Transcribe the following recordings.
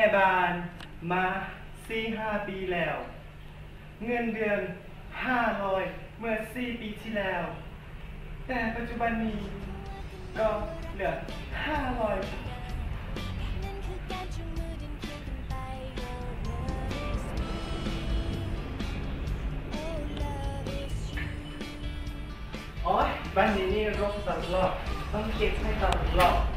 แม่บ้านมาสี่ห้าปีแล้ว เงินเดือนห้าร้อยเมื่อสี่ปีที่แล้ว แต่ปัจจุบันนี้ก็เหลือห้าร้อยนั่นคือการจูงมือเดินเคียงกันไป Oh love is you โอ๊ยบ้านนี้นี่รกตลอดต้องเก็บให้ตลอด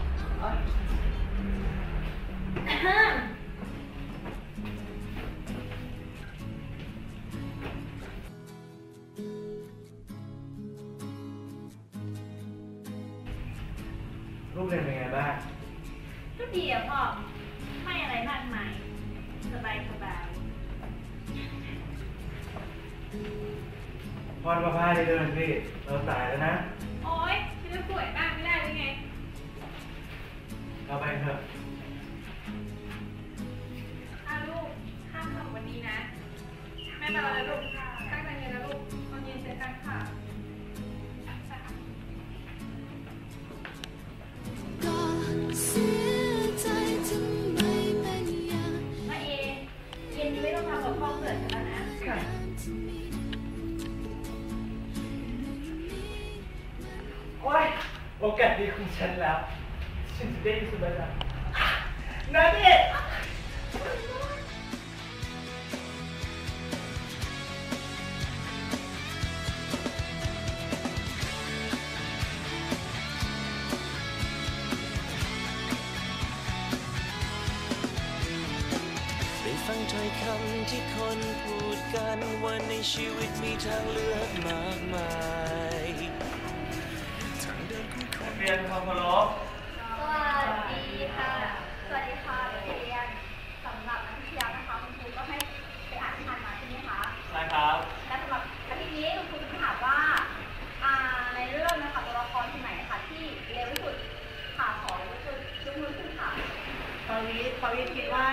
ลูกเรียนเป็นไงบ้าง ก็ดีอะพ่อ ไม่อะไรมากมาย สบายสบายพอดมาพาได้เดินพี่ เราตายแล้วนะ โอ๊ยฉันจะป่วยมากไม่ได้หรือไง เราไปเถอะอาลูกห้ามทำวันนี้นะ แม่ไปแล้วนะลูก โอกาสดีของฉันแล้ว ฉันจะได้สุดแล้วนะนี่ได้ฟังถ้อยคำที่คนพูดกันว่าในชีวิตมีทางเลือกมากมาย เรียนความเคารพสวัสดีค่ะ สวัสดีค่ะนักเรียนสำหรับนักวิทยานะคะคุณครูก็ให้ไปอ่านนิทานมาใช่ไหมคะนะครับ และสำหรับอาทิตย์นี้คุณครูจะถามว่าอ่า ในเรื่องนะคะตัวละครที่ไหนนะคะที่เร็วที่สุดค่ะขอยกมือยกมือขึ้นค่ะปวิทปวิทคิดว่า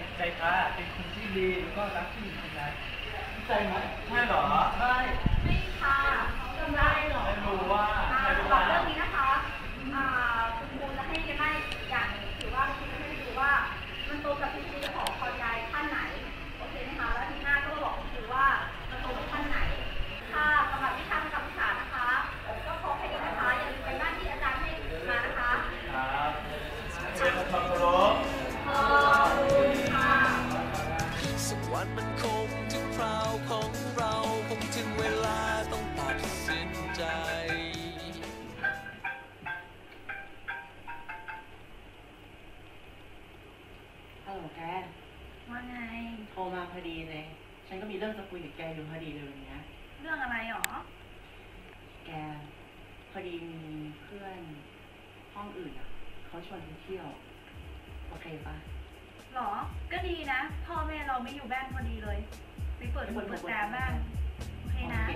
ใจใจพระเป็นคนที่ดีแล้วก็รักผู้หญิงคนนั้นใจไหมใช่เหรอใช่ไม่ค่ะจำได้เหรอไม่รู้ว่า จะคุยกับแกอยู่พอดีเลยวันเนี้ยเรื่องอะไรหรอ แกพอดีมีเพื่อนห้องอื่นอะเขาชวนไปเที่ยว โอเคปะหรอ ก็ดีนะ พ่อแม่เราไม่อยู่บ้านพอดีเลย ไปเปิดหูเปิดตาบ้าง โอเคโอนะเค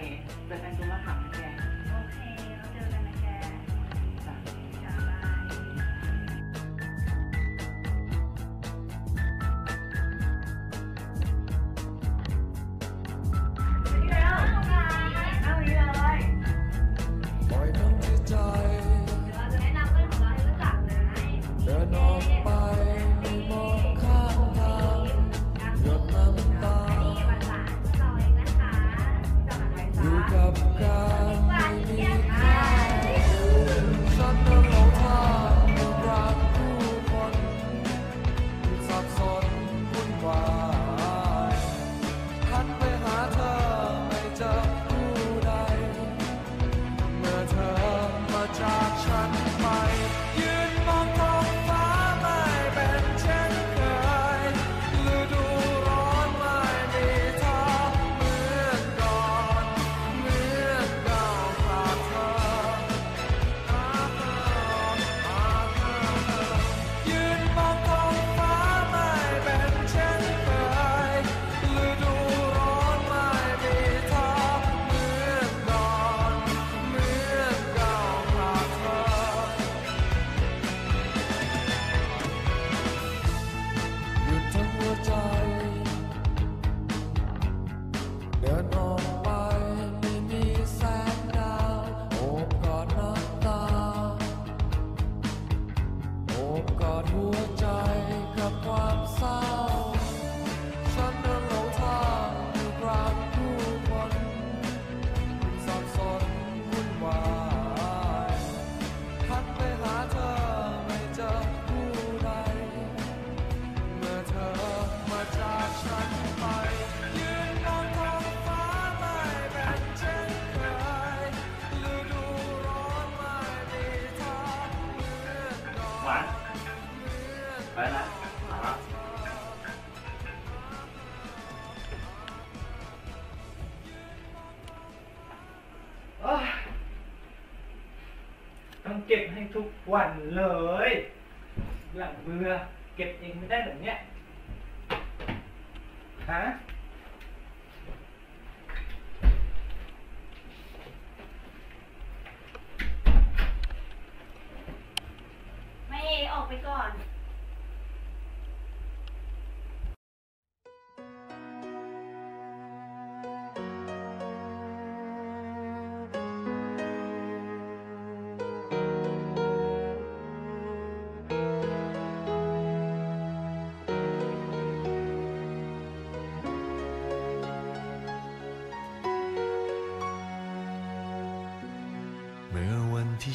เดี๋ยวแฟนตัวมาถามนะแก อนก่อนหวานไปนะอะเอ้ยต้องเก็บให้ทุกวันเลยหลังเบื่อเก็บเองไม่ได้แบบเนี้ยฮะ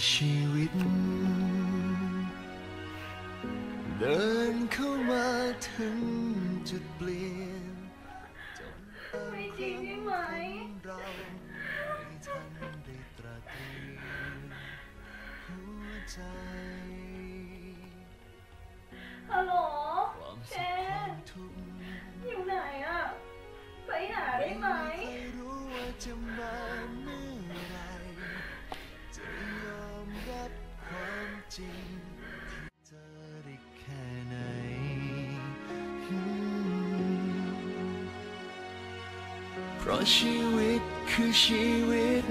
ชีวิต เดินเข้ามาถึงจุดเปลี่ยนจนไม่จริงใช่ไหมเราไม่ทันได้ตระเตรียมหัวใจฮัลโหลเชนทุกข์อยู่ไหนอะไปหาได้ไหม เจอได้แค่ไหนอืมเพราะชีวิตคือชีวิต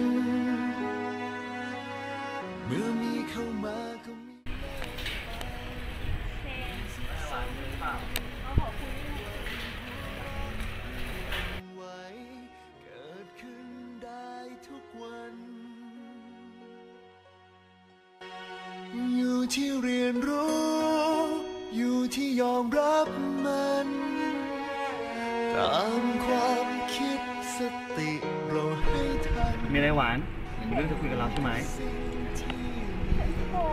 ที่เรียนรู้ อยู่ที่ยอมรับมัน ตามความคิดสติเราให้ทันมีอะไรหวานมีเรื่องจะคุยกับเราใช่ไหมสิ่งที่โอ้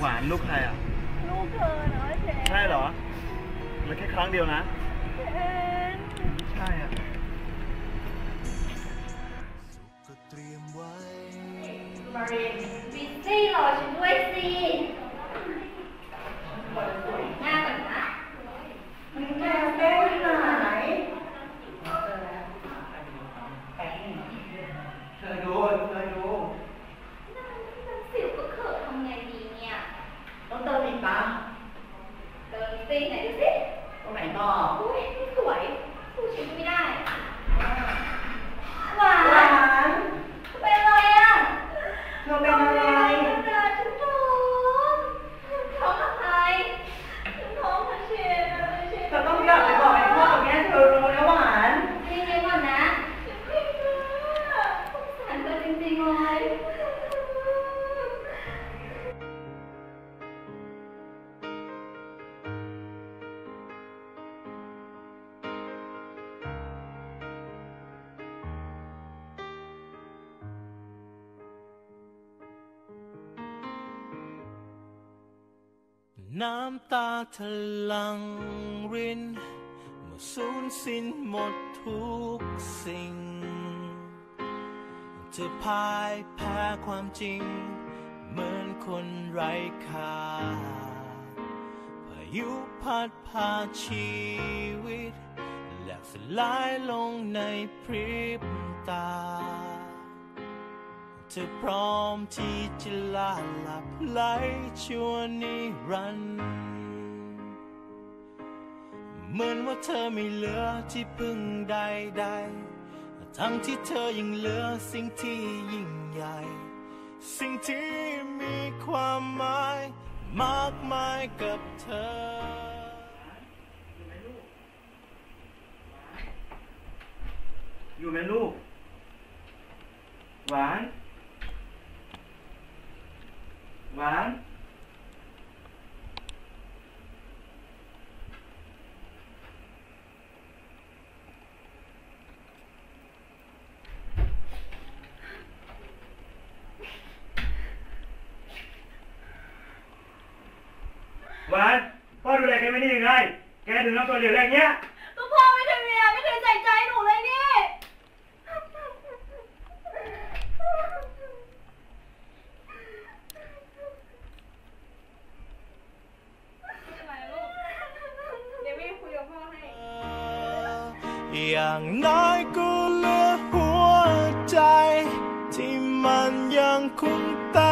หวานลูกใครอะ ลูกเธอเนาะเชนใช่เหรอ แล้วแค่ครั้งเดียวนะเชนใช่อะ มารินวินซี่รอฉันด้วยสิหน้าก่อนนะ แม่แป้งหายเธอดูเธอดู สิวก็เขินทำไงดีเนี่ย ต้องเติมอีกปะ เติมสิไหนดูสิ ตรงไหนต่อ อุ้ยไม่สวยสู้ฉันไม่ได้ หวา หวาน น เป็นอะไรอะ เธอเป็นอะไร ฉันท้องฉันท้องท้องกับใครฉันท้องกับเชนอะไรเชน เธอต้องกลับไปบอกไอ้พ่อกับแม่เธอรู้นะหวาน จริงๆก่อนนะฉันไม่กล้าสงสารเธอจริงๆเลย น้ำตาทะลังรินเมื่อสูญสิ้นหมดทุกสิ่ง จะพ่ายแพ้ความจริง เหมือนคนไร้ค่าพายุพัดพาชีวิตแหลกสลายลงในพริบตา เธอพร้อมที่จะลาหลับไหลชั่วนิรันดร์เหมือนว่าเธอไม่เหลือที่พึ่งใดๆ ทั้งที่เธอยังเหลือสิ่งที่ยิ่งใหญ่ สิ่งที่มีความหมาย มากมายกับเธอ อยู่ไหมลูก หวาน หวาน หวานพ่อดูแลแกไม่ได้ยังไง แกถึงทำตัวเหลวแรงเงี้ยก็พ่อไม่เคยเมียไม่เคยใส่ใจหนูเลยนี่อะไรลูกเดี๋ยวแม่คุยกับพ่อให้อย่างน้อยก็เหลือหัวใจ ที่มันยังคงเต้น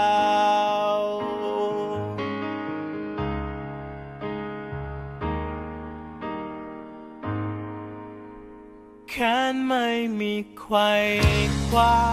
ไม่มีใคว้า